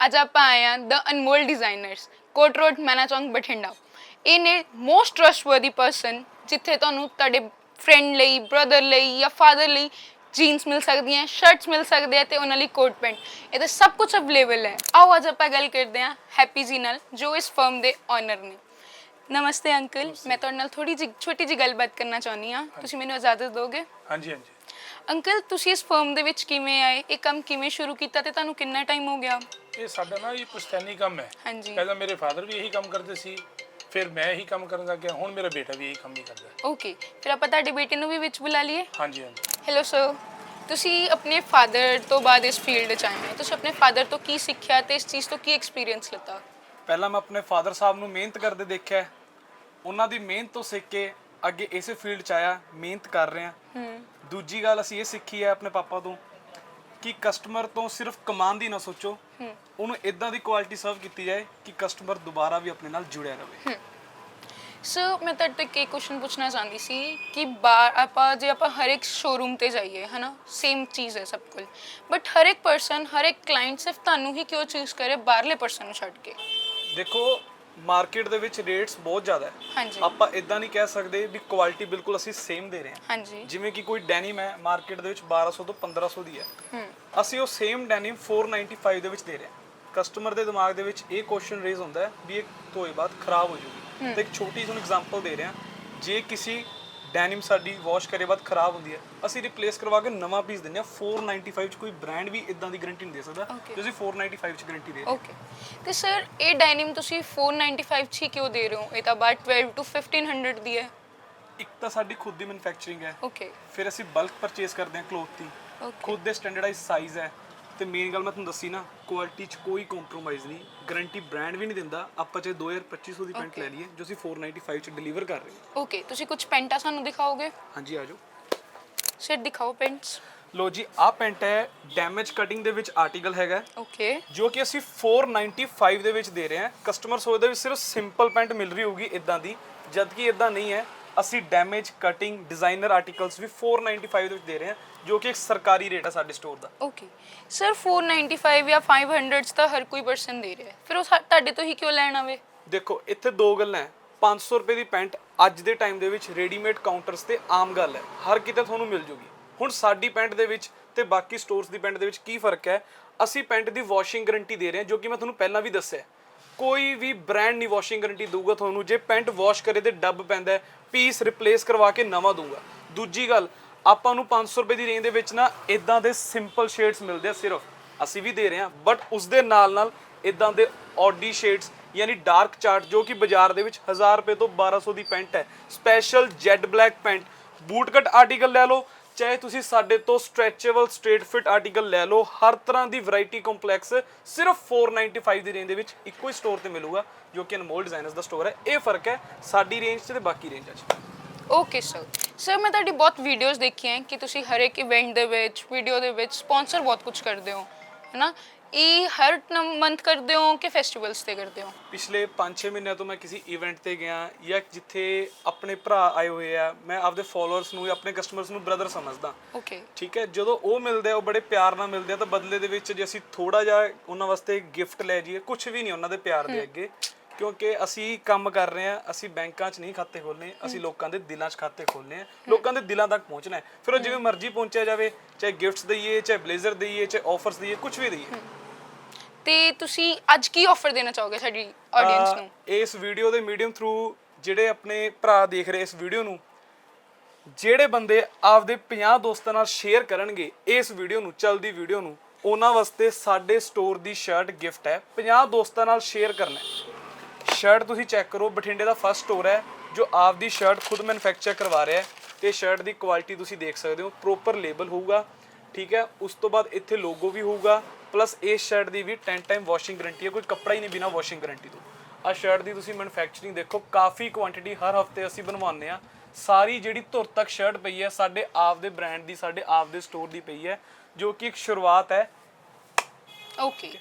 ਅੱਜ ਆਪਾਂ ਆਏ ਹਾਂ ਦ ਅਨਮੋਲ ਡਿਜ਼ਾਈਨਰਸ ਕੋਟ ਰੋਡ ਮੈਨਾ ਚੌਂਕ ਬਠਿੰਡਾ ਇਹ ਨੇ ਮੋਸਟ ਟਰਸਟਵਰਦੀ ਪਰਸਨ ਜਿੱਥੇ ਤੁਹਾਨੂੰ ਤੁਹਾਡੇ ਫਰੈਂਡ ਲਈ ਬ੍ਰਦਰ ਲਈ ਜਾਂ ਫਾਦਰ ਲਈ ਜੀਨਸ ਮਿਲ ਸਕਦੀਆਂ ਸ਼ਰਟਸ ਮਿਲ ਸਕਦੇ ਆ ਤੇ ਉਹਨਾਂ ਲਈ ਕੋਟ ਪੈਂਟ ਇਹ ਤਾਂ ਸਭ ਕੁਝ ਅਵੇਲੇਬਲ ਹੈ ਆਓ ਅੱਜ ਆਪਾਂ ਗੱਲ ਕਰਦੇ ਹਾਂ ਹੈਪੀ ਜੀ ਨਾਲ ਜੋ ਇਸ ਫਰਮ ਦੇ ਓਨਰ ਨੇ ਨਮਸਤੇ ਅੰਕਲ ਮੈਂ ਤੁਹਾਡੇ ਨਾਲ ਥੋੜੀ ਜਿਹੀ ਛੋਟੀ ਜਿਹੀ ਗੱਲਬਾਤ ਕਰਨਾ ਚਾਹੁੰਦੀ ਹਾਂ ਤੁਸੀਂ ਮੈਨੂੰ ਇਜਾਜ਼ਤ ਦਿਓਗੇ ਹਾਂਜੀ ਹਾਂਜੀ ਅੰਕਲ ਤੁਸੀਂ ਇਸ ਫਰਮ ਦੇ ਵਿੱਚ ਕਿਵੇਂ ਆਏ? ਇਹ ਕੰਮ ਕਿਵੇਂ ਸ਼ੁਰੂ ਕੀਤਾ ਤੇ ਤੁਹਾਨੂੰ ਕਿੰਨਾ ਟਾਈਮ ਹੋ ਗਿਆ? ਇਹ ਸਾਡਾ ਨਾ ਇਹ ਪੁਸ਼ਤੈਨੀ ਕੰਮ ਹੈ। ਹਾਂਜੀ। ਪਹਿਲਾਂ ਮੇਰੇ ਫਾਦਰ ਵੀ ਇਹੀ ਕੰਮ ਕਰਦੇ ਸੀ ਫਿਰ ਮੈਂ ਇਹੀ ਕੰਮ ਕਰਨ ਲੱਗ ਗਿਆ ਹੁਣ ਮੇਰਾ ਬੇਟਾ ਵੀ ਇਹੀ ਕੰਮ ਹੀ ਕਰਦਾ ਹੈ। ਓਕੇ ਫਿਰ ਆਪਾਂ ਤੁਹਾਡੇ ਬੇਟੇ ਨੂੰ ਵੀ ਵਿੱਚ ਬੁਲਾ ਲਈਏ? ਹਾਂਜੀ ਹਾਂਜੀ। ਹੈਲੋ ਸਰ ਤੁਸੀਂ ਆਪਣੇ ਫਾਦਰ ਤੋਂ ਬਾਅਦ ਇਸ ਫੀਲਡ 'ਚ ਆਏ ਹੋ। ਤੁਸੀਂ ਆਪਣੇ ਫਾਦਰ ਤੋਂ ਕੀ ਸਿੱਖਿਆ ਤੇ ਇਸ ਚੀਜ਼ ਤੋਂ ਕੀ ਐਕਸਪੀਰੀਅੰਸ ਲਿੱਤਾ? ਪਹਿਲਾਂ ਮੈਂ ਆਪਣੇ ਫਾਦਰ ਸਾਹਿਬ ਨੂੰ ਮਿਹਨਤ ਕਰਦੇ ਦੇਖਿਆ ਉਹਨਾਂ ਦੀ ਮਿਹਨਤ ਤੋਂ ਸਿੱਖ ਕੇ ਅੱਗੇ ਇਸੇ ਫੀਲਡ 'ਚ ਆਇਆ ਮਿਹਨਤ ਕਰ ਰਿਹਾ। ਹੂੰ ਦੂਜੀ ਗੱਲ ਅਸੀਂ ਇਹ ਸਿੱਖੀ ਹੈ ਆਪਣੇ ਪਾਪਾ ਤੋਂ ਕਿ ਕਸਟਮਰ ਤੋਂ ਸਿਰਫ ਕਮਾਉਣ ਦੀ ਨਾ ਸੋਚੋ। ਹੂੰ ਉਹਨੂੰ ਇਦਾਂ ਦੀ ਕੁਆਲਿਟੀ ਸਰਵ ਕੀਤੀ ਜਾਏ ਕਿ ਕਸਟਮਰ ਦੁਬਾਰਾ ਵੀ ਆਪਣੇ ਨਾਲ ਜੁੜਿਆ ਰਹੇ। ਸਰ ਮੈਂ ਤੁਹਾਡੇ ਤੋਂ ਇੱਕ ਕੁਐਸਚਨ ਪੁੱਛਣਾ ਚਾਹੁੰਦੀ ਸੀ ਕਿ ਬਾਹਰ ਆਪਾਂ ਜੇ ਆਪਾਂ ਹਰ ਇੱਕ ਸ਼ੋਰੂਮ ਤੇ ਜਾਈਏ ਹਨਾ ਸੇਮ ਚੀਜ਼ ਹੈ ਸਭ ਕੋਲ ਬਟ ਹਰ ਇੱਕ ਪਰਸਨ ਹਰ ਇੱਕ ਕਲਾਇੰਟ ਸਿਰਫ ਤੁਹਾਨੂੰ ਹੀ ਕਿਉਂ ਚੂਜ਼ ਕਰੇ ਬਾਹਰਲੇ ਪਰਸਨ ਨੂੰ ਛੱਡ ਕੇ? ਦੇਖੋ ਮਾਰਕੀਟ ਦੇ ਵਿੱਚ ਰੇਟਸ ਬਹੁਤ ਜ਼ਿਆਦਾ ਹੈ। ਹਾਂਜੀ। ਆਪਾਂ ਇਦਾਂ ਨਹੀਂ ਕਹਿ ਸਕਦੇ ਵੀ ਕੁਆਲਿਟੀ ਬਿਲਕੁਲ ਅਸੀਂ ਸੇਮ ਦੇ ਰਹੇ ਹਾਂ। ਹਾਂਜੀ। ਜਿਵੇਂ ਕਿ ਕੋਈ ਡੈਨਿਮ ਹੈ ਮਾਰਕੀਟ ਦੇ ਵਿੱਚ 1200 ਤੋਂ 1500 ਦੀ ਹੈ। ਹੂੰ। ਅਸੀਂ ਉਹ ਸੇਮ ਡੈਨਿਮ 495 ਦੇ ਵਿੱਚ ਦੇ ਰਹੇ ਹਾਂ। ਕਸਟਮਰ ਦੇ ਦਿਮਾਗ ਦੇ ਵਿੱਚ ਇਹ ਕੁਐਸਚਨ ਰੇਜ਼ ਹੁੰਦਾ ਹੈ ਵੀ ਇਹ ਧੋਏ ਬਾਅਦ ਖਰਾਬ ਹੋ ਜੂਗੀ। ਤੇ ਇੱਕ ਛੋਟੀ ਜਿਹੀ ਐਗਜ਼ਾਮਪਲ ਦੇ ਰਹੇ। ਹਾਂ ਜੇ ਕਿਸੇ ਡੈਨਿਮ ਸਾਡੀ ਵਾਸ਼ ਕਰੇ ਬਾਅਦ ਖਰਾਬ ਹੁੰਦੀ ਹੈ। ਅਸੀਂ ਰਿਪਲੇਸ ਕਰਵਾ ਕੇ ਨਵਾਂ ਪੀਸ ਦਿੰਦੇ ਹਾਂ। 495 ਚ ਕੋਈ ਬ੍ਰਾਂਡ ਵੀ ਇਦਾਂ ਦੀ ਗਾਰੰਟੀ ਨਹੀਂ ਦੇ ਸਕਦਾ। Okay. ਤੁਸੀਂ 495 ਚ ਗਾਰੰਟੀ ਦੇ। ਓਕੇ ਤੇ ਸਰ ਇਹ ਡਾਇਨਿਮ ਤੁਸੀਂ 495 ਚ ਹੀ ਕਿਉਂ ਦੇ ਰਹੇ ਹੋ? ਇਹ ਤਾਂ ਬਾਅਦ 12 ਤੋਂ 1500 ਦੀ ਹੈ। ਇੱਕ ਤਾਂ ਸਾਡੀ ਖੁਦ ਦੀ ਮੈਨੂਫੈਕਚਰਿੰਗ ਹੈ। ਓਕੇ ਫਿਰ ਅਸੀਂ ਬਲਕ ਪਰਚੇਸ ਕਰਦੇ ਹਾਂ ਕਲੋਥ ਦੀ। ਓਕੇ ਖੁਦ ਦੇ ਸਟੈਂਡਰਡਾਈਜ਼ ਸਾਈਜ਼ ਹੈ। ਤੇ ਮੇਨ ਗੱਲ ਮੈਂ ਤੁਹਾਨੂੰ ਦੱਸੀ ਨਾ ਕੁਆਲਿਟੀ 'ਚ ਕੋਈ ਕੰਪਰੋਮਾਈਜ਼ ਨਹੀਂ ਗਾਰੰਟੀ ਬ੍ਰਾਂਡ ਵੀ ਨਹੀਂ ਦਿੰਦਾ ਆਪਾਂ ਚਾਹੇ 2250 ਦੀ ਪੈਂਟ ਲੈ ਲਈਏ ਜੋ ਅਸੀਂ 495 'ਚ ਡਿਲੀਵਰ ਕਰ ਰਹੇ ਹਾਂ। ਓਕੇ ਤੁਸੀਂ ਕੁਝ ਪੈਂਟਾਂ ਸਾਨੂੰ ਦਿਖਾਓਗੇ? ਹਾਂਜੀ ਆਜੋ ਸਰ ਦਿਖਾਓ ਪੈਂਟਸ ਲੋ ਜੀ ਆਹ ਪੈਂਟ ਹੈ ਡੈਮੇਜ ਕਟਿੰਗ ਦੇ ਵਿੱਚ ਆਰਟੀਕਲ ਹੈਗਾ ਓਕੇ ਜੋ ਕਿ ਅਸੀਂ 495 ਦੇ ਵਿੱਚ ਦੇ ਰਹੇ ਹਾਂ। ਕਸਟਮਰ ਸੋਚਦਾ ਵੀ ਸਿਰਫ ਸਿੰਪਲ ਪੈਂਟ ਮਿਲ ਰਹੀ ਹੋਊਗੀ ਇਦਾਂ ਦੀ ਜਦ ਕਿ ਇਦਾਂ ਨਹੀਂ ਹੈ। ਅਸੀਂ ਡੈਮੇਜ ਕਟਿੰਗ ਡਿਜ਼ਾਈਨਰ ਆਰਟੀਕਲਸ ਵੀ 495 ਦੇ ਵਿੱਚ ਦੇ ਰਹੇ ਹਾਂ ਜੋ ਕਿ ਇੱਕ ਸਰਕਾਰੀ ਰੇਟ ਹੈ ਸਾਡੇ ਸਟੋਰ ਦਾ। ਓਕੇ ਸਰ 495 ਜਾਂ 500 ਚ ਤਾਂ ਹਰ ਕੋਈ ਪਰਸਨ ਦੇ ਰਿਹਾ ਹੈ। ਫਿਰ ਉਹ ਸਾ- ਤੁਹਾਡੇ ਤੋਂ ਹੀ ਕਿਉਂ ਲੈਣ ਆਵੇ? ਦੇਖੋ ਇੱਥੇ ਦੋ ਗੱਲਾਂ ਹੈ। 500 ਰੁਪਏ ਦੀ ਪੈਂਟ ਅੱਜ ਦੇ ਟਾਈਮ ਦੇ ਵਿੱਚ ਰੈਡੀਮੇਡ ਕਾਊਂਟਰਸ ਤੇ ਆਮ ਗੱਲ ਹੈ। ਹਰ ਕਿਤੇ ਤੁਹਾਨੂੰ ਮਿਲ ਜੂਗੀ। ਹੁਣ ਸਾਡੀ ਪੈਂਟ ਦੇ ਵਿੱਚ ਤੇ ਬਾਕੀ ਸਟੋਰਸ ਦੀ ਪੈਂਟ ਦੇ ਵਿੱਚ ਕੀ ਫ਼ਰਕ ਹੈ? ਅਸੀਂ ਪੈਂਟ ਦੀ ਵਾਸ਼ਿੰਗ ਗਾਰੰਟੀ ਦੇ ਰਹੇ ਹਾਂ ਜੋ ਕਿ ਮੈਂ ਤੁਹਾਨੂੰ ਪਹਿਲਾਂ ਵੀ ਦੱਸਿਆ ਹੈ। ਕੋਈ ਵੀ ਬ੍ਰਾਂਡ ਨਹੀਂ ਵਾਸ਼ਿੰਗ ਗਾਰੰਟੀ ਦਊਗਾ ਤੁਹਾਨੂੰ। ਜੇ ਪੈਂਟ ਵਾਸ਼ ਕਰੇ ਤੇ ਡੱਬ ਪੈਂਦਾ ਪੀਸ ਰਿਪਲੇਸ ਕਰਵਾ ਕੇ ਨਵਾਂ ਦਊਗਾ। ਦੂਜੀ ਗੱਲ, ਆਪਾਂ ਨੂੰ 500 ਰੁਪਏ ਦੀ ਰੇਂਜ ਦੇ ਵਿੱਚ ਨਾ ਇਦਾਂ ਦੇ ਸਿੰਪਲ ਸ਼ੇਡਸ ਮਿਲਦੇ ਆ ਸਿਰਫ। ਅਸੀਂ ਵੀ ਦੇ ਰਹੇ ਹਾਂ ਬਟ ਉਸ ਦੇ ਨਾਲ ਨਾਲ ਇਦਾਂ ਦੇ ਆਡੀ ਸ਼ੇਡਸ ਯਾਨੀ ਡਾਰਕ ਚਾਰਟ ਜੋ ਕਿ ਬਾਜ਼ਾਰ ਦੇ ਵਿੱਚ 1000 ਰੁਪਏ ਤੋਂ 1200 ਦੀ ਪੈਂਟ ਹੈ। Special jet black pant boot cut article ਲੈ ਲਓ ਚਾਹੇ ਤੁਸੀਂ ਸਾਡੇ ਤੋਂ ਸਟ੍ਰੈਚੇਬਲ ਸਟ੍ਰੇਟ ਫਿਟ ਆਰਟੀਕਲ ਲੈ ਲਓ, ਹਰ ਤਰ੍ਹਾਂ ਦੀ ਵੈਰਾਈਟੀ ਕੰਪਲੈਕਸ ਸਿਰਫ 495 ਦੀ ਰੇਂਜ ਦੇ ਵਿੱਚ ਇੱਕੋ ਹੀ ਸਟੋਰ ਤੇ ਮਿਲੂਗਾ, ਜੋ ਕਿ ਅਨਮੋਲ ਡਿਜ਼ਾਈਨਰਸ ਦਾ ਸਟੋਰ ਹੈ। ਇਹ ਫ਼ਰਕ ਹੈ ਸਾਡੀ ਰੇਂਜ 'ਚ ਤੇ ਬਾਕੀ ਰੇਂਜ 'ਚ। ਓਕੇ ਸਰ ਸਰ ਮੈਂ ਤੁਹਾਡੀ ਬਹੁਤ ਵੀਡੀਓਜ਼ ਦੇਖੀਆਂ ਕਿ ਤੁਸੀਂ ਹਰ ਇੱਕ ਇਵੈਂਟ ਦੇ ਵਿੱਚ ਵੀਡੀਓ ਦੇ ਵਿੱਚ ਸਪਾਂਸਰ ਬਹੁਤ ਕੁਝ ਕਰਦੇ ਹੋ ਹੈਨਾ ਇਹ ਹਰ ਮੰਥ ਕਰਦੇ ਹੋ ਕਿ ਫੈਸਟੀਵਲਸ ਤੇ ਕਰਦੇ ਹੋ? ਪਿਛਲੇ 5-6 ਮਹੀਨਿਆਂ ਤੋਂ ਮੈਂ ਕਿਸੇ ਇਵੈਂਟ ਤੇ ਗਿਆ ਜਾਂ ਜਿੱਥੇ ਆਪਣੇ ਭਰਾ ਆਏ ਹੋਏ ਆ ਮੈਂ ਆਪਦੇ ਫਾਲੋਅਰਸ ਨੂੰ ਜਾਂ ਆਪਣੇ ਕਸਟਮਰਸ ਨੂੰ ਬ੍ਰਦਰ ਸਮਝਦਾ। ਓਕੇ ਠੀਕ ਹੈ? ਜਦੋਂ ਉਹ ਮਿਲਦੇ ਆ ਉਹ ਬੜੇ ਪਿਆਰ ਨਾਲ ਮਿਲਦੇ ਆ ਤਾਂ ਬਦਲੇ ਦੇ ਵਿੱਚ ਜੇ ਅਸੀਂ ਥੋੜਾ ਜਿਹਾ ਉਹਨਾਂ ਵਾਸਤੇ ਗਿਫਟ ਲੈ ਜਾਈਏ ਕੁਝ ਵੀ ਨਹੀਂ ਉਹਨਾਂ ਦੇ ਪਿਆਰ ਦੇ ਅੱਗੇ ਕਿਉਂਕਿ ਅਸੀਂ ਕੰਮ ਕਰ ਰਹੇ ਆ ਅਸੀਂ ਬੈਂਕਾਂ 'ਚ ਨਹੀਂ ਖਾਤੇ ਖੋਲਨੇ ਅਸੀਂ ਲੋਕਾਂ ਦੇ ਦਿਲਾਂ 'ਚ ਖਾਤੇ ਖੋਲਨੇ ਆ ਲੋਕਾਂ ਦੇ ਦਿਲਾਂ ਤੱਕ ਪਹੁੰਚਣਾ ਹੈ। ਫਿਰ ਉਹ ਜਿਵੇਂ ਮਰਜ਼ੀ ਪਹੁੰਚਿਆ ਜਾਵੇ ਚਾਹੇ ਗਿਫਟਸ ਦਈਏ ਚਾਹੇ ਬਲੇਜ਼ਰ ਦਈਏ ਚਾਹੇ ਆਫਰਸ ਦਈਏ ਕੁਝ ਵੀ ਦਈਏ। ਤੇ ਤੁਸੀਂ ਅੱਜ ਕੀ ਆਫਰ ਦੇਣਾ ਚਾਹੋਗੇ ਸਾਡੀ ਆਡੀਅנס ਨੂੰ? ਇਸ ਵੀਡੀਓ ਦੇ ਮੀਡੀਅਮ ਥਰੂ ਜਿਹੜੇ ਆਪਣੇ ਭਰਾ ਦੇਖ ਰਹੇ ਇਸ ਵੀਡੀਓ ਨੂੰ, ਜਿਹੜੇ ਬੰਦੇ ਆਪਦੇ 50 ਦੋਸਤਾਂ ਨਾਲ ਸ਼ੇਅਰ ਕਰਨਗੇ ਇਸ ਵੀਡੀਓ ਨੂੰ, ਚਲਦੀ ਵੀਡੀਓ ਨੂੰ, ਉਹਨਾਂ ਵਾਸਤੇ ਸਾਡੇ ਸਟੋਰ ਦੀ ਸ਼ਰਟ ਗਿਫਟ ਹੈ। 50 ਦੋਸਤਾਂ ਨਾਲ ਸ਼ੇਅਰ ਕਰਨਾ ਹੈ। ਸ਼ਰਟ ਤੁਸੀਂ ਚੈੱਕ ਕਰੋ, ਬਠਿੰਡੇ ਦਾ ਫਸਟ ਸਟੋਰ ਹੈ, ਜੋ ਆਪਦੀ ਸ਼ਰਟ ਖੁਦ ਮੈਨੂਫੈਕਚਰ ਕਰਵਾ ਰਿਹਾ ਹੈ ਤੇ ਸ਼ਰਟ ਦੀ ਕੁਆਲਿਟੀ ਤੁਸੀਂ ਦੇਖ ਸਕਦੇ ਹੋ ਪ੍ਰੋਪਰ ਲੇਬਲ ਹੋਊਗਾ, ਠੀਕ ਹੈ, ਉਸ ਤੋਂ ਬਾਅਦ ਇੱਥੇ ਲੋਗੋ ਵੀ ਹੋਊਗਾ ਪਲੱਸ ਇਸ ਸ਼ਰਟ ਦੀ ਵੀ 10 ਟਾਈਮ ਵਾਸ਼ਿੰਗ ਗਾਰੰਟੀ ਹੈ, ਕੋਈ ਕੱਪੜਾ ਹੀ ਨਹੀਂ ਬਿਨਾ ਵਾਸ਼ਿੰਗ ਗਾਰੰਟੀ ਤੋਂ। ਆ ਸ਼ਰਟ ਦੀ ਤੁਸੀਂ ਮੈਨੂਫੈਕਚਰਿੰਗ ਦੇਖੋ, ਕਾਫੀ ਕੁਆਂਟੀਟੀ ਹਰ ਹਫ਼ਤੇ ਅਸੀਂ ਬਣਵਾਉਂਦੇ ਆ ਸਾਰੀ ਜਿਹੜੀ ਧੁਰ ਤੱਕ ਸ਼ਰਟ ਪਈ ਹੈ, ਸਾਡੇ ਆਪ ਦੇ ਬ੍ਰਾਂਡ ਦੀ, ਸਾਡੇ ਆਪ ਦੇ ਸਟੋਰ ਦੀ ਪਈ ਹੈ, ਜੋ ਕਿ ਇੱਕ ਸ਼ੁਰੂਆਤ ਹੈ। ਓਕੇ